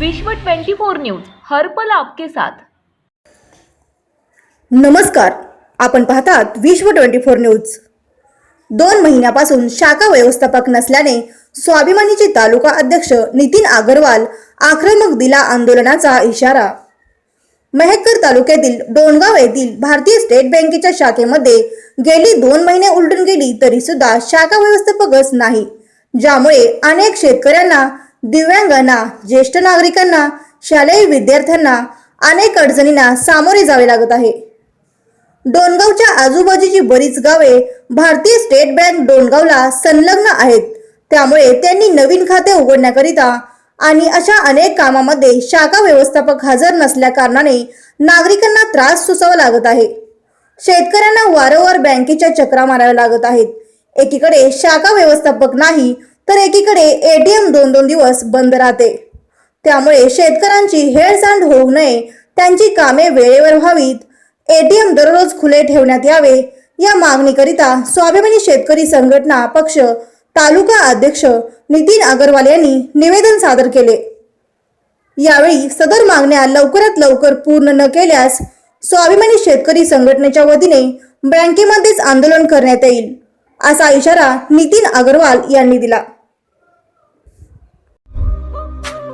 विश्व 24 न्यूज हर पल आपके साथ. नमस्कार आपण पाहतात विश्व ट्वेंटी फोर न्यूज. दोन महिन्यापासून शाखा व्यवस्थापक नसल्याने स्वाभिमानीचे तालुका अध्यक्ष नितीन अगरवाल आक्रमक दिला आंदोलनाचा इशारा. मेहकर तालुक्यातील डोणगाव येथील भारतीय स्टेट बँकेच्या शाखेमध्ये गेली दोन महिने उलटून गेली तरी सुद्धा शाखा व्यवस्थापकच नाही. ज्यामुळे अनेक शेतकऱ्यांना दिव्यांगांना ज्येष्ठ नागरिकांना शालेय विद्यार्थ्यांना अनेक अडचणींना सामोरे जावे लागत आहे. डोणगावच्या आजूबाजूची बरीच गावे भारतीय स्टेट बँक डोणगावला संलग्न आहेत. त्यामुळे त्यांनी नवीन खाते उघडण्याकरिता आणि अशा अनेक कामामध्ये शाखा व्यवस्थापक हजर नसल्या कारणाने नागरिकांना त्रास सुसावा लागत आहे. शेतकऱ्यांना वारंवार बँकेच्या चक्रा माराव्या लागत आहेत. एकीकडे शाखा व्यवस्थापक नाही तर एकीकडे एटीएम दोन दोन दिवस बंद राहते. त्यामुळे शेतकऱ्यांची हेळसांड होऊ नये त्यांची कामे वेळेवर व्हावीत. एटीएम दररोज खुले ठेवण्यात यावे या मागणीकरिता स्वाभिमानी शेतकरी संघटना पक्ष तालुका अध्यक्ष नितीन अगरवाल यांनी निवेदन सादर केले. यावेळी सदर मागण्या लवकरात लवकर पूर्ण न केल्यास स्वाभिमानी शेतकरी संघटनेच्या वतीने बँकेमध्येच आंदोलन करण्यात येईल असा इशारा नितीन अगरवाल यांनी दिला.